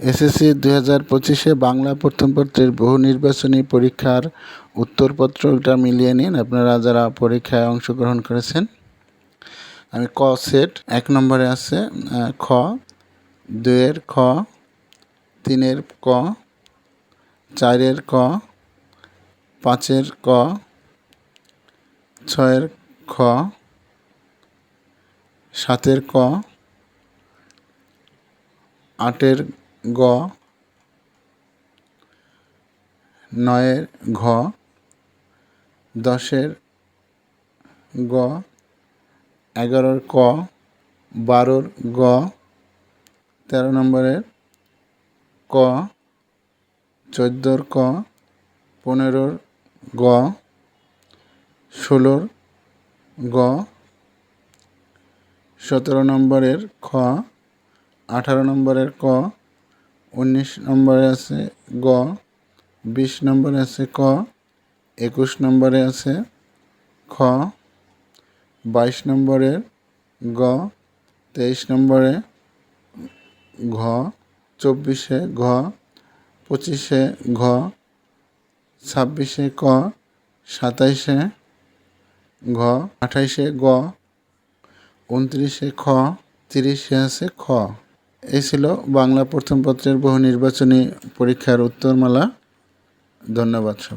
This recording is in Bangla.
এসএসসি দুই হাজার পঁচিশে বাংলা প্রথম পত্রের বহু নির্বাচনী পরীক্ষার উত্তরপত্রটা মিলিয়ে নিন। আপনারা যারা পরীক্ষায় অংশগ্রহণ করেছেন, আমি ক সেট, এক নম্বরে আছে খ দুয়ের খ, তিনের ক, চারের ক, পাঁচের ক, ছয়ের খ, সাতের ক, আটের গ, নয়ের ঘ, দশের গ, এগারোর ক, বারোর গ, তেরো নম্বরের ক, চোদ্দোর ক, পনেরোর গ, ষোলোর গ, সতেরো নম্বরের খ, আঠারো নম্বরের ক উনিশ নম্বরে আছে গ, বিশ নম্বরে আছে ক, একুশ নম্বরে আছে খ, বাইশ নম্বরের গ, তেইশ নম্বরে ঘ, চব্বিশে ঘ, পঁচিশে ঘ, ছাব্বিশে ক, সাতাইশে ঘ, আঠাইশে গ, উনত্রিশে খ, তিরিশে আছে খ। এই ছিল বাংলা প্রথম পত্রের বহু নির্বাচনী পরীক্ষার উত্তরমালা। ধন্যবাদ সবাই